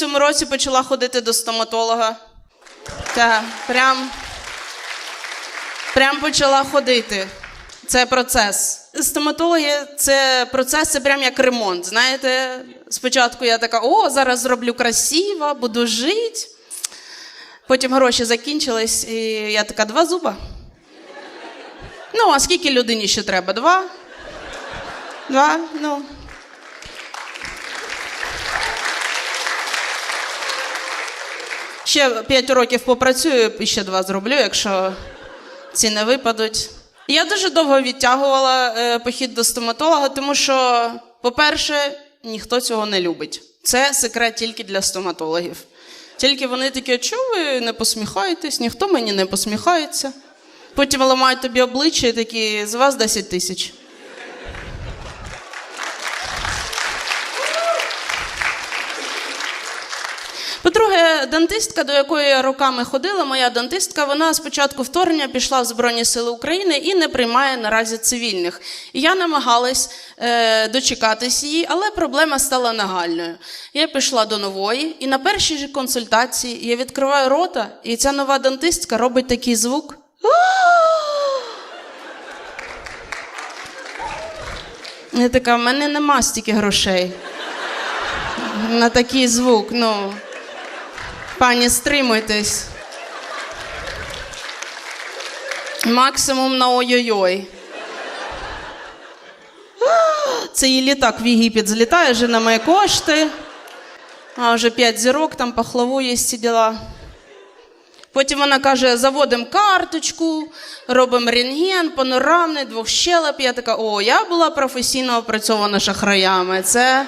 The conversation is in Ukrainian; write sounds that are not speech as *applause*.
цьому році почала ходити до стоматолога. Та, прям, прям почала ходити. Це процес. Стоматологія це процес, це прям як ремонт. Знаєте, спочатку я така: о, зараз зроблю красиво, буду жити. Потім гроші закінчились, і я така, два зуба. Ну, а скільки людині ще треба? Два? Два? Ну. Ще 5 років попрацюю і ще два зроблю, якщо ці не випадуть. Я дуже довго відтягувала е, похід до стоматолога, тому що, по-перше, ніхто цього не любить. Це секрет тільки для стоматологів. Тільки вони такі, чого ви не посміхаєтесь, ніхто мені не посміхається. Потім ламають тобі обличчя і такі, з вас 10 тисяч. По-друге, дантистка, до якої я роками ходила, моя дантистка, вона з початку вторгнення пішла в Збройні Сили України і не приймає наразі цивільних. І я намагалась е, дочекатись її, але проблема стала нагальною. Я пішла до нової, і на першій же консультації я відкриваю рота, і ця нова дантистка робить такий звук. *gasps* Я така, в мене нема стільки грошей. На такий звук, ну. Пані, стримуйтесь. Максимум на ой-ой-ой. Це її літак в Єгипет злітає, вже на мої кошти. А вже п'ять зірок, там пахлаву є ці діла. Потім вона каже: заводимо карточку, робимо рентген, панорамний, двохщелеп. Я така, о, я була професійно опрацьована шахраями. Це